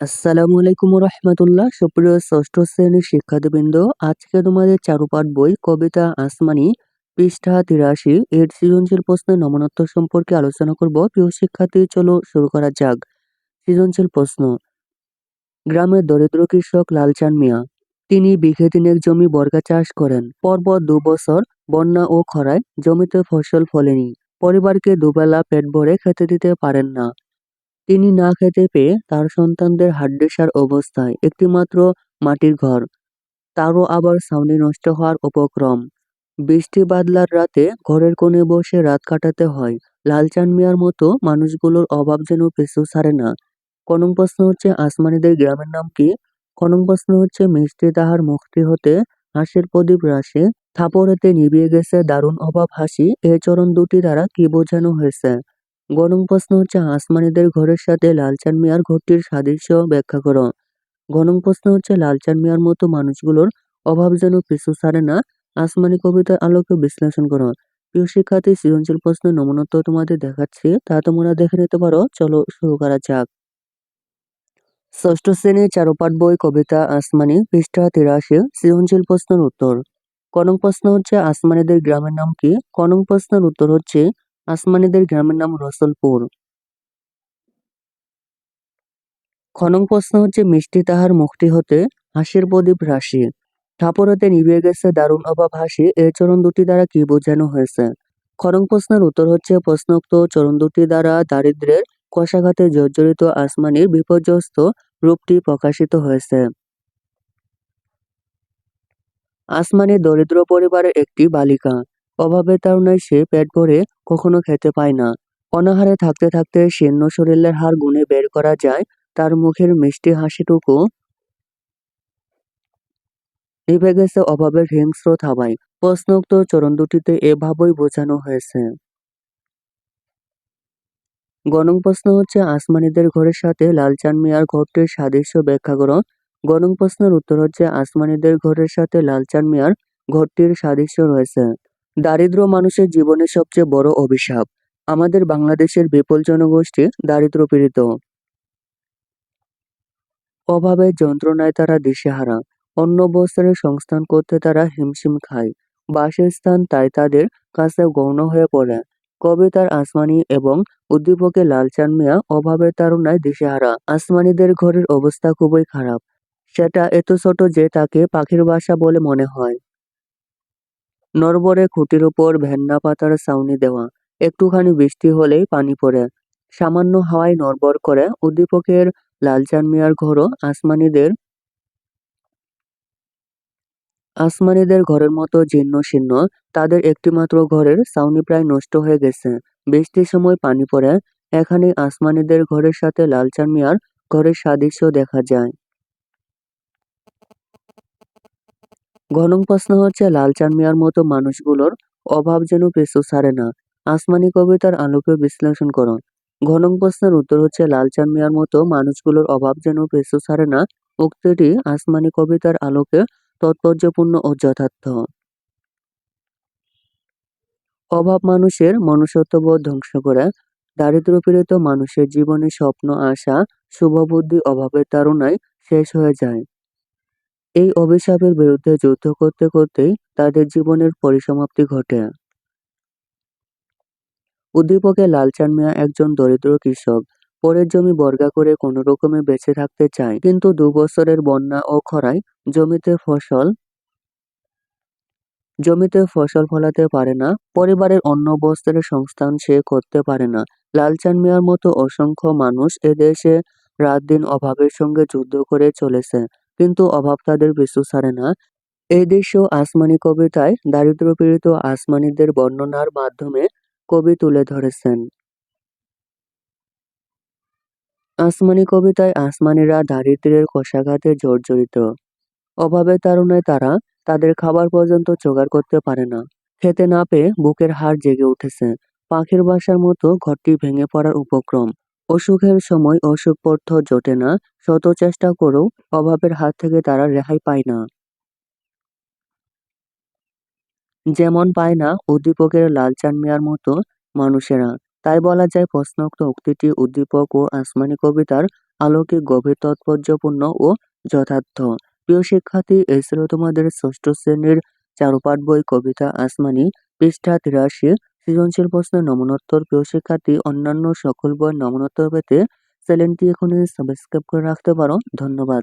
আসসালামু আলাইকুম রহমতুল্লাহ সুপ্রিয় ষষ্ঠ শ্রেণির শিক্ষার্থীবৃন্দ, আজকে তোমাদের চারুপাঠ বই কবিতা আসমানি পৃষ্ঠা তিরাশি এর সৃজনশীল প্রশ্নের নমনত্ব সম্পর্কে আলোচনা করব। প্রিয় শিক্ষার্থী, চলো শুরু করা যাক। সৃজনশীল প্রশ্ন। গ্রামের দরিদ্র কৃষক লালচান মিয়া। তিনি বিঘে তিনেক জমি বর্গা চাষ করেন। পরপর দু বছর বন্যা ও খরায় জমিতে ফসল ফলেনি। পরিবারকে দুবেলা পেট ভরে খেতে দিতে পারেন না। তিনি না খেতে পেয়ে তার সন্তানদের হাড্ডিসার অবস্থায় একটিমাত্র মাটির ঘর। তারও আবার ছাউনি নষ্ট হওয়ার উপক্রম। বৃষ্টি বাদলার রাতে ঘরের কোণে বসে রাত কাটাতে হয়। লালচান মিয়ার মতো মানুষগুলোর অভাব যেন পিছু ছাড়ে না। কনং প্রশ্ন হচ্ছে, আসমানিদের গ্রামের নাম কি? কনং প্রশ্ন হচ্ছে, মিষ্টি তাহার মুক্তি হতে হাসির প্রদীপ রাশি, থাপড়েতে নিভিয়ে গেছে দারুণ অভাব হাসি, এ চরণ দুটি দ্বারা কি বোঝানো হয়েছে? গণং প্রশ্ন হচ্ছে, আসমানিদের ঘরের সাথে লালচান মিয়ার ঘরটির সাদৃশ্য ব্যাখ্যা করো। গণং প্রশ্ন হচ্ছে, লালচান মিয়ার মতো মানুষগুলোর অভাব যেন পিছু ছাড়ে না, আসমানি কবিতার আলোকে বিশ্লেষণ করো। প্রিয় শিক্ষার্থী, সৃজনশীল প্রশ্নের নমুনত্ব তোমাদের দেখাচ্ছি, তা তোমরা দেখে নিতে পারো, চলো শুরু করা যাক। ষষ্ঠ শ্রেণির চারুপাঠ বই কবিতা আসমানি, পৃষ্ঠা তিরাশি, সৃজনশীল প্রশ্নের উত্তর। কনং প্রশ্ন হচ্ছে, আসমানিদের গ্রামের নাম কি? কনং প্রশ্নের উত্তর হচ্ছে আসমানিদের গ্রামের নাম রসলপুর। খনং প্রশ্ন হচ্ছে, মিষ্টি তাহার মুক্তি হতে হাসির প্রদীপ রাশি। ঠাপরতে নিভে গেছে দারুণ অভাব হাসি এই চরণ দুটি দ্বারা কি বোঝানো হয়েছে? খনং প্রশ্নের উত্তর হচ্ছে, প্রশ্নোক্ত চরণ দুটি দ্বারা দারিদ্রের কষাঘাতে জর্জরিত আসমানির বিপর্যস্ত রূপটি প্রকাশিত হয়েছে। আসমানি দরিদ্র পরিবারের একটি বালিকা। অভাবের তাড়নায় সে পেট ভরে কখনো খেতে পায় না। অনাহারে থাকতে থাকতে শীর্ণ শরীরের হার গুনে বের করা যায়, তার মুখের মিষ্টি হাসিটুকু নিভে গেছে অভাবের হিংস্র থাবায় প্রশ্নোক্ত চরণ দুটিতে এভাবেই বোঝানো হয়েছে। গণং প্রশ্ন হচ্ছে, আসমানিদের ঘরের সাথে লালচান মিয়ার ঘরটির সাদৃশ্য ব্যাখ্যা করো। গণং প্রশ্নের উত্তর হচ্ছে, আসমানিদের ঘরের সাথে লালচান মিয়ার ঘরটির সাদৃশ্য রয়েছে। দারিদ্র মানুষের জীবনের সবচেয়ে বড় অভিশাপ। আমাদের বাংলাদেশের বিপুল জনগোষ্ঠী দারিদ্র পীড়িত। অভাবের যন্ত্রণায় তারা দিশেহারা। অন্য বস্ত্রের সংস্থান করতে তারা হিমশিম খায়। বাসের স্থান তাই তাদের কাছে গৌণ হয়ে পড়ে। কবিতার আসমানি এবং উদ্দীপকে লালচান মিয়া অভাবের তারুণায় দিশেহারা। আসমানিদের ঘরের অবস্থা খুবই খারাপ। সেটা এত ছোট যে তাকে পাখির বাসা বলে মনে হয়। নরবরে খুঁটির উপর ভেন্না পাতার ছাউনি দেওয়া। একটুখানি বৃষ্টি হলেই পানি পড়ে। সামান্য হাওয়ায় নড়বড় করে উদ্দীপকের লালচান মিয়ার ঘরও আসমানিদের আসমানিদের ঘরের মতো জীর্ণ শীর্ণ। তাদের একটিমাত্র ঘরের ছাউনি প্রায় নষ্ট হয়ে গেছে। বৃষ্টির সময় পানি পড়ে। এখানে আসমানিদের ঘরের সাথে লালচান মিয়ার ঘরের সাদৃশ্য দেখা যায়। ঘনং প্রশ্ন হচ্ছে, লালচান মিয়ার মতো মানুষগুলোর অভাব যেন পিছু ছাড়ে না। আসমানি কবিতার আলোকে বিশ্লেষণ করো ঘনং প্রশ্নের উত্তর হচ্ছে, লালচান মিয়ার মতো মানুষগুলোর অভাব যেন পিছু ছাড়ে না, উক্তিটি আসমানি কবিতার আলোকে তাৎপর্যপূর্ণ ও যথার্থ। অভাব মানুষের মনুষ্যত্ববোধ ধ্বংস করে দারিদ্র পীড়িত মানুষের জীবনে স্বপ্ন, আশা, শুভবুদ্ধি, অভাবের তাড়নায় শেষ হয়ে যায়। এই অভিশাপের বিরুদ্ধে যুদ্ধ করতে করতেই তাদের জীবনের পরিসমাপ্তি ঘটে। উদ্দীপকে লালচান মিয়া একজন দরিদ্র কৃষক। পরের জমি বর্গা করে কোনো রকমে বেঁচে থাকতে চায়, কিন্তু দু বছরের বন্যা ও খরায় জমিতে ফসল জমিতে ফসল ফলাতে পারে না, পরিবারের অন্য বস্ত্রের সংস্থান সে করতে পারে না। লালচান মিয়ার মতো অসংখ্য মানুষ এদেশে রাত দিন অভাবের সঙ্গে যুদ্ধ করে চলেছে। কিন্তু অভাব তাদের পিছু ছাড়ে না। এই দৃশ্য আসমানি কবিতায় দারিদ্রপীড়িত আসমানিদের বর্ণনার মাধ্যমে কবি তুলে ধরেছেন। আসমানি কবিতায় আসমানিরা দারিদ্র্যের কষাঘাতে জর্জরিত। অভাবের তাড়নায় তারা তাদের খাবার পর্যন্ত জোগাড় করতে পারে না। খেতে না পেয়ে বুকের হাড় জেগে উঠেছে। পাখির বাসার মতো ঘরটি ভেঙে পড়ার উপক্রম। অসুখের সময় অসুখ জোটে না, শত চেষ্টা করেও অভাবের হাত থেকে তারা রেহাই পায় না। যেমন পায় না উদ্দীপকের লালচান মিয়ার মতো মানুষেরা। তাই বলা যায় প্রশ্নোক্ত উক্তিটি উদ্দীপক ও আসমানি কবিতার আলোকে গভীর তাৎপর্যপূর্ণ ও যথার্থ। প্রিয় শিক্ষার্থী, এই তোমাদের ষষ্ঠ শ্রেণির চারুপাঠ বই কবিতা আসমানি পৃষ্ঠা তিরাশি সৃজনশীল প্রশ্নের নমনোত্তর প্রিয় শিক্ষার্থী, অন্যান্য সকল বই নমনোত্তর পেতে চ্যানেলটি এখনই সাবস্ক্রাইব করে রাখতে পারো। ধন্যবাদ।